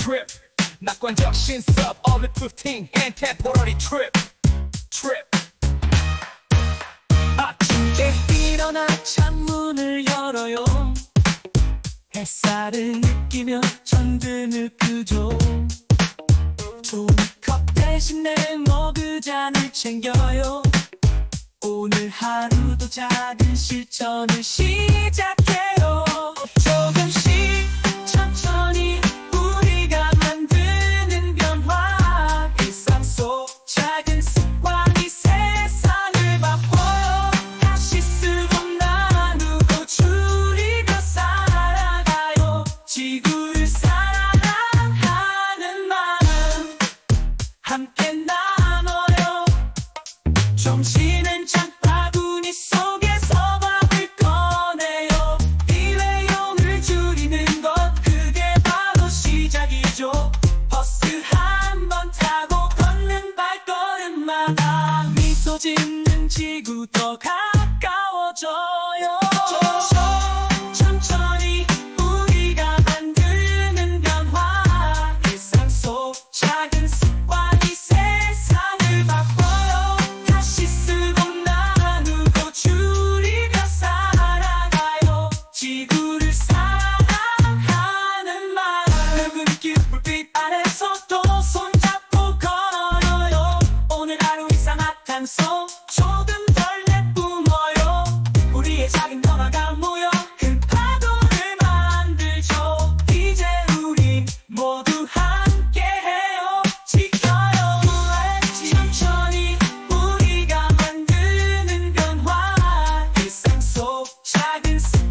trip. 낙관적 신섭 uplifting contemporary trip. Trip. 아침에 일어나 창문을 열어요. 햇살을 느끼며 천등을 끄죠. 종이컵 대신에 머그잔을 챙겨요. 오늘 하루도 작은 실천을 시작 널 사랑하는 마음 함께 나눠요. 점심엔 장바구니 속에서 밥을 꺼내요. 일회용을 줄이는 것 그게 바로 시작이죠. 버스 한 번 타고 걷는 발걸음마다 미소 짓는 지구 더 가까워져요. guidance.